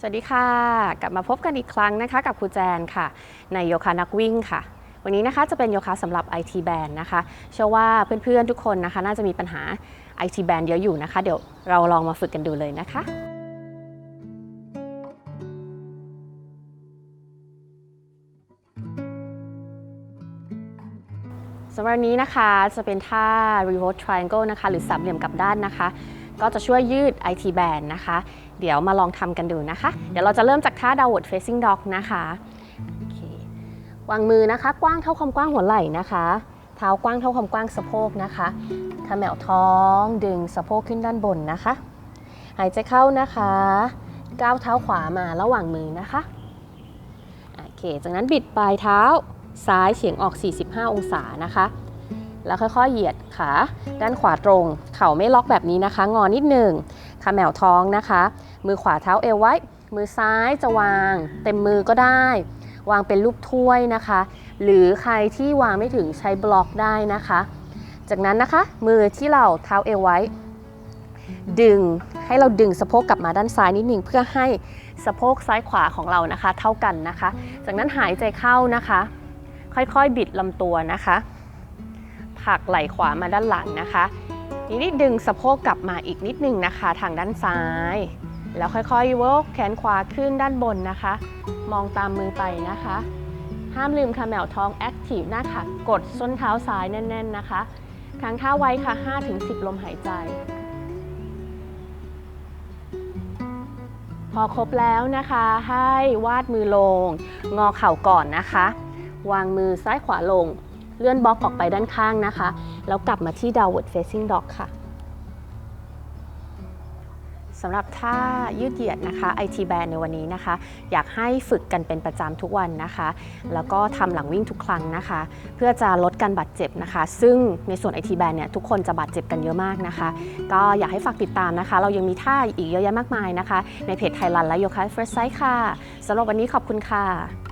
สวัสดีค่ะ กลับมาพบกันอีกครั้งนะคะ กับครูแจนค่ะ ในโยคะนักวิ่งค่ะ วันนี้นะคะจะเป็นโยคะสำหรับ IT band นะคะเชื่อว่าเพื่อนๆทุกคนนะคะ น่าจะมีปัญหา IT band เยอะอยู่นะคะ เดี๋ยวเราลองมาฝึกกันดูเลยนะคะสำหรับนนี้นะคะจะเป็นท่า reverse triangle นะคะ หรือสามเหลี่ยมกลับด้านนะคะ ก็จะช่วยยืด IT band นะคะ เดี๋ยวมาลองทำกันดูนะคะ เดี๋ยวเราจะเริ่มจากท่า downward facing dog นะคะวางมือนะคะ กว้างเท่าความกว้างหัวไหล่นะคะ เท้ากว้างเท่าความกว้างสะโพกนะคะขมวท้องดึงสะโพกขึ้นด้านบนนะคะ หายใจเข้านะคะก้าวเท้าขวามาระหว่างมือนะคะโอเคจากนั้นบิดปลายเท้าซ้ายเฉียงออก 45 องศานะคะ แล้วค่อยๆเหยียดขาด้านขวาตรง เข่าไม่ล็อกแบบนี้นะคะ งอนิดหนึ่งขมวท้องนะคะ มือขวาเท้าเอวไว้ มือซ้ายจะวาง เต็มมือก็ได้ วางเป็นรูปถ้วยนะคะ หรือใครที่วางไม่ถึงใช้บล็อกได้นะคะ จากนั้นนะคะ มือที่เราเท้าเอวไว้ ดึงให้เราดึงสะโพกกลับมาด้านซ้ายนิดหนึ่งเพื่อให้สะโพกซ้ายขวาของเรานะคะ เท่ากันนะคะ จากนั้นหายใจเข้านะคะ ค่อยๆบิดลำตัวนะคะ ผักไหล่ขวามาด้านหลังนะคะทีนี้ดึงสะโพกกลับมาอีกนิดนึงนะคะ ทางด้านซ้าย แล้วค่อยๆ work แขนขวาขึ้นด้านบนนะคะ มองตามมือไปนะคะ ห้ามลืมค่ะแมวท้อง active หน้าค่ะ กดส้นเท้าซ้ายแน่น ๆนะคะค้างท่าไว้ค่ะ 5-10 ลมหายใจพอครบแล้วนะคะให้วาดมือลง งอเข่าก่อนนะคะ วางมือซ้ายขวาลง เลื่อนบล็อกออกไปด้านข้างนะคะ แล้วกลับมาที่ downward facing dog ค่ะสำหรับท่ายืดเหยียดนะคะ IT band ในวันนี้นะคะ อยากให้ฝึกกันเป็นประจำทุกวันนะคะ แล้วก็ทำหลังวิ่งทุกครั้งนะคะ เพื่อจะลดการบาดเจ็บนะคะ ซึ่งในส่วน IT band เนี่ยทุกคนจะบาดเจ็บกันเยอะมากนะคะ ก็อยากให้ฝากติดตามนะคะ เรายังมีท่าอีกเยอะแยะมากมายนะคะ ในเพจไทยรันและโยคะเฟรชไซค่ะสำหรับวันนี้ขอบคุณค่ะ